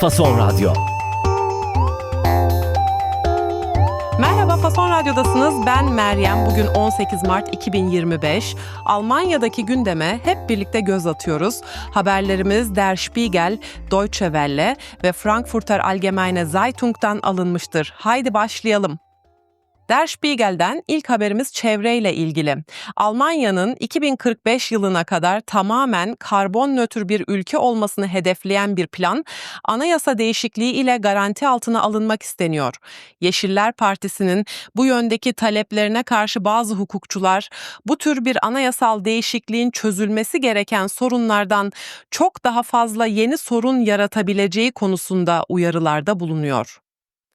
Fason Radyo. Merhaba Fason Radyo'dasınız. Ben Meryem. Bugün 18 Mart 2025. Almanya'daki gündeme hep birlikte göz atıyoruz. Haberlerimiz Der Spiegel, Deutsche Welle ve Frankfurter Allgemeine Zeitung'dan alınmıştır. Haydi başlayalım. Der Spiegel'den ilk haberimiz çevreyle ilgili. Almanya'nın 2045 yılına kadar tamamen karbon nötr bir ülke olmasını hedefleyen bir plan, anayasa değişikliği ile garanti altına alınmak isteniyor. Yeşiller Partisi'nin bu yöndeki taleplerine karşı bazı hukukçular, bu tür bir anayasal değişikliğin çözülmesi gereken sorunlardan çok daha fazla yeni sorun yaratabileceği konusunda uyarılarda bulunuyor.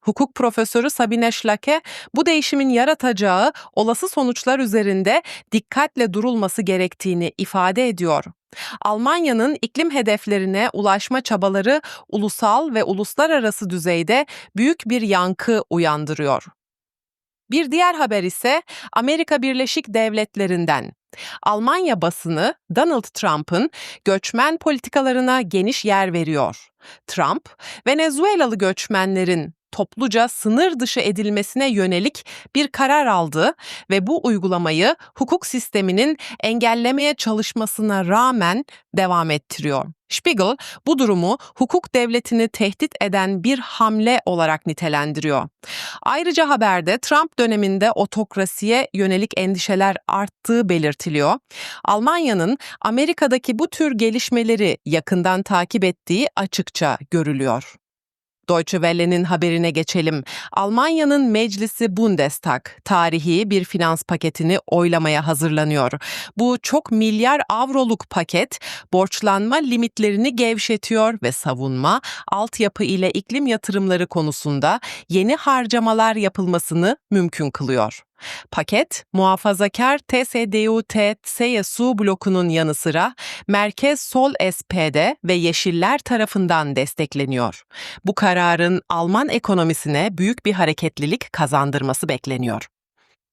Hukuk profesörü Sabine Schlake, bu değişimin yaratacağı olası sonuçlar üzerinde dikkatle durulması gerektiğini ifade ediyor. Almanya'nın iklim hedeflerine ulaşma çabaları ulusal ve uluslararası düzeyde büyük bir yankı uyandırıyor. Bir diğer haber ise Amerika Birleşik Devletleri'nden. Almanya basını Donald Trump'ın göçmen politikalarına geniş yer veriyor. Trump, Venezuelalı göçmenlerin topluca sınır dışı edilmesine yönelik bir karar aldı ve bu uygulamayı hukuk sisteminin engellemeye çalışmasına rağmen devam ettiriyor. Spiegel bu durumu hukuk devletini tehdit eden bir hamle olarak nitelendiriyor. Ayrıca haberde Trump döneminde otokrasiye yönelik endişeler arttığı belirtiliyor. Almanya'nın Amerika'daki bu tür gelişmeleri yakından takip ettiği açıkça görülüyor. Deutsche Welle'nin haberine geçelim. Almanya'nın meclisi Bundestag tarihi bir finans paketini oylamaya hazırlanıyor. Bu çok milyar avroluk paket borçlanma limitlerini gevşetiyor ve savunma, altyapı ile iklim yatırımları konusunda yeni harcamalar yapılmasını mümkün kılıyor. Paket, muhafazakar TSDU-CSU blokunun yanı sıra Merkez Sol SPD ve Yeşiller tarafından destekleniyor. Bu kararın Alman ekonomisine büyük bir hareketlilik kazandırması bekleniyor.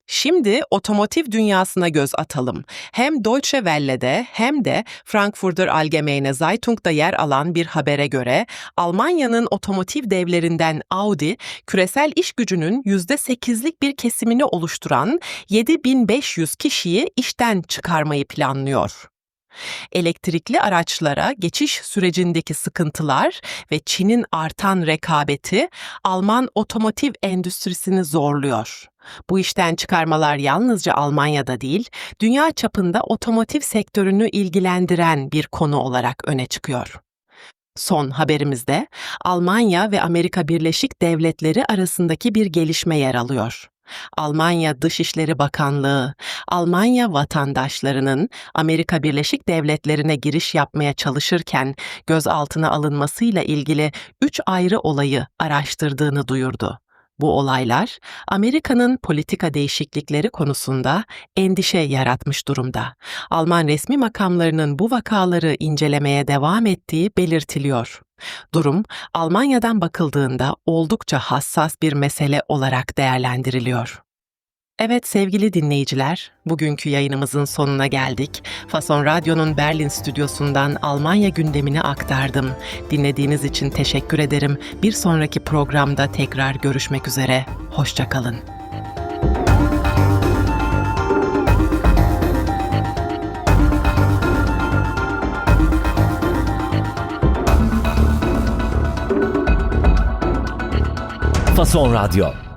Şimdi otomotiv dünyasına göz atalım. Hem Deutsche Welle'de hem de Frankfurter Allgemeine Zeitung'da yer alan bir habere göre Almanya'nın otomotiv devlerinden Audi, küresel iş gücünün %8'lik bir kesimini oluşturan 7500 kişiyi işten çıkarmayı planlıyor. Elektrikli araçlara geçiş sürecindeki sıkıntılar ve Çin'in artan rekabeti Alman otomotiv endüstrisini zorluyor. Bu işten çıkarmalar yalnızca Almanya'da değil, dünya çapında otomotiv sektörünü ilgilendiren bir konu olarak öne çıkıyor. Son haberimizde Almanya ve Amerika Birleşik Devletleri arasındaki bir gelişme yer alıyor. Almanya Dışişleri Bakanlığı, Almanya vatandaşlarının Amerika Birleşik Devletleri'ne giriş yapmaya çalışırken gözaltına alınmasıyla ilgili üç ayrı olayı araştırdığını duyurdu. Bu olaylar Amerika'nın politika değişiklikleri konusunda endişe yaratmış durumda. Alman resmi makamlarının bu vakaları incelemeye devam ettiği belirtiliyor. Durum Almanya'dan bakıldığında oldukça hassas bir mesele olarak değerlendiriliyor. Evet sevgili dinleyiciler, bugünkü yayınımızın sonuna geldik. Fason Radyo'nun Berlin stüdyosundan Almanya gündemini aktardım. Dinlediğiniz için teşekkür ederim. Bir sonraki programda tekrar görüşmek üzere. Hoşçakalın. Fason Radyo.